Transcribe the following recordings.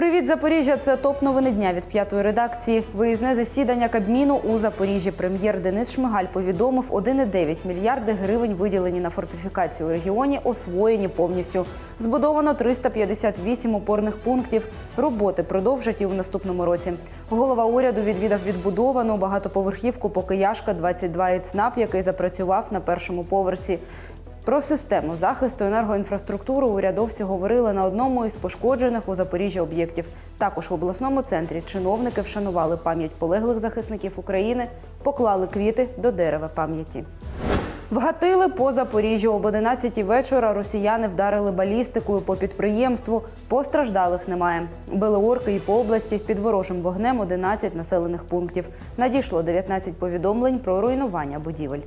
Привіт, Запоріжжя! Це топ новини дня від п'ятої редакції. Виїзне засідання Кабміну у Запоріжжі. Прем'єр Денис Шмигаль повідомив, 1,9 мільярди гривень виділені на фортифікацію у регіоні, освоєні повністю. Збудовано 358 опорних пунктів. Роботи продовжать і у наступному році. Голова уряду відвідав відбудовану багатоповерхівку Покияшка 22 і ЦНАП, який запрацював на першому поверсі. Про систему захисту енергоінфраструктури урядовці говорили на одному із пошкоджених у Запоріжжі об'єктів. Також в обласному центрі чиновники вшанували пам'ять полеглих захисників України, поклали квіти до дерева пам'яті. Вгатили по Запоріжжю. Об 11 вечора росіяни вдарили балістикою по підприємству. Постраждалих немає. Били орки і по області під ворожим вогнем 11 населених пунктів. Надійшло 19 повідомлень про руйнування будівель.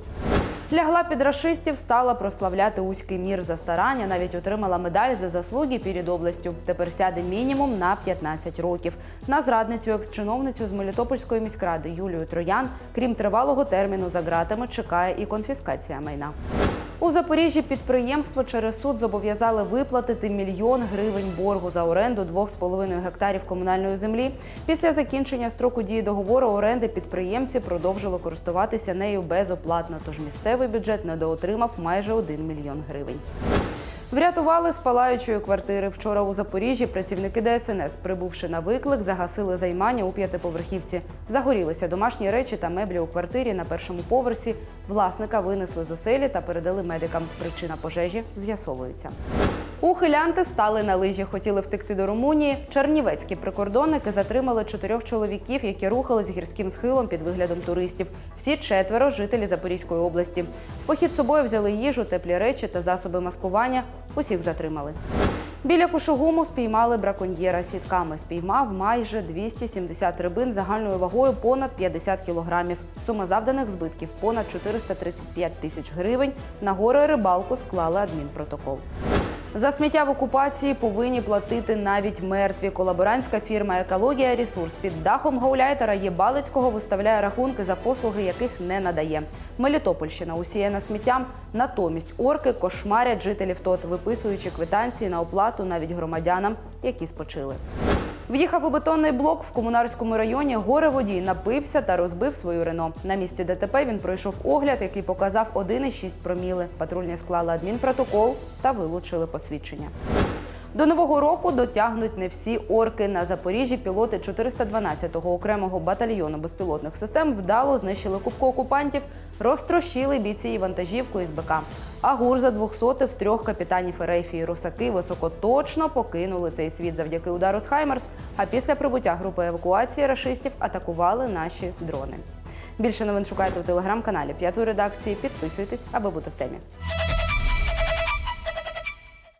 Лягла під рашистів, стала прославляти Уський мір за старання, навіть отримала медаль за заслуги перед областю. Тепер сяде мінімум на 15 років. На зрадницю екс-чиновницю з Мелітопольської міськради Юлію Троян, крім тривалого терміну за ґратами, чекає і конфіскація майна. У Запоріжжі підприємство через суд зобов'язали виплатити мільйон гривень боргу за оренду 2,5 гектарів комунальної землі. Після закінчення строку дії договору оренди підприємці продовжили користуватися нею безоплатно. Тож місцевий бюджет недоотримав майже 1 мільйон гривень. Врятували з палаючої квартири. Вчора у Запоріжжі працівники ДСНС, прибувши на виклик, загасили займання у п'ятиповерхівці. Загорілися домашні речі та меблі у квартирі на першому поверсі. Власника винесли з оселі та передали медикам. Причина пожежі з'ясовується. Ухилянти стали на лижі, хотіли втекти до Румунії. Чернівецькі прикордонники затримали чотирьох чоловіків, які рухались гірським схилом під виглядом туристів. Всі четверо жителі Запорізької області. В похід з собою взяли їжу, теплі речі та засоби маскування. Усіх затримали. Біля Кушугуму спіймали браконьєра сітками. Спіймав майже 270 рибин загальною вагою понад 50 кілограмів. Сума завданих збитків понад 435 тисяч гривень. На горе рибалку склали адмінпротокол. За сміття в окупації повинні платити навіть мертві. Колаборантська фірма Екологія Ресурс під дахом гауляйтера Єбалицького виставляє рахунки за послуги, яких не надає. Мелітопольщина усіяна сміттям. Натомість орки кошмарять жителів ТОТ, виписуючи квитанції на оплату навіть громадянам, які спочили. В'їхав у бетонний блок в комунарському районі. Горе водій напився та розбив свою Рено. На місці ДТП він пройшов огляд, який показав 1,6 проміли. Патрульні склали адмінпротокол та вилучили посвідчення. До нового року дотягнуть не всі орки. На Запоріжжі пілоти 412-го окремого батальйону безпілотних систем вдало знищили кубку окупантів, розтрощили бійці і вантажівку із БК. А гур за 200 в трьох капітанів Ерефії русаки високоточно покинули цей світ завдяки удару з Хаймерс. А після прибуття групи евакуації рашистів атакували наші дрони. Більше новин шукайте у телеграм-каналі п'ятої редакції. Підписуйтесь, аби бути в темі.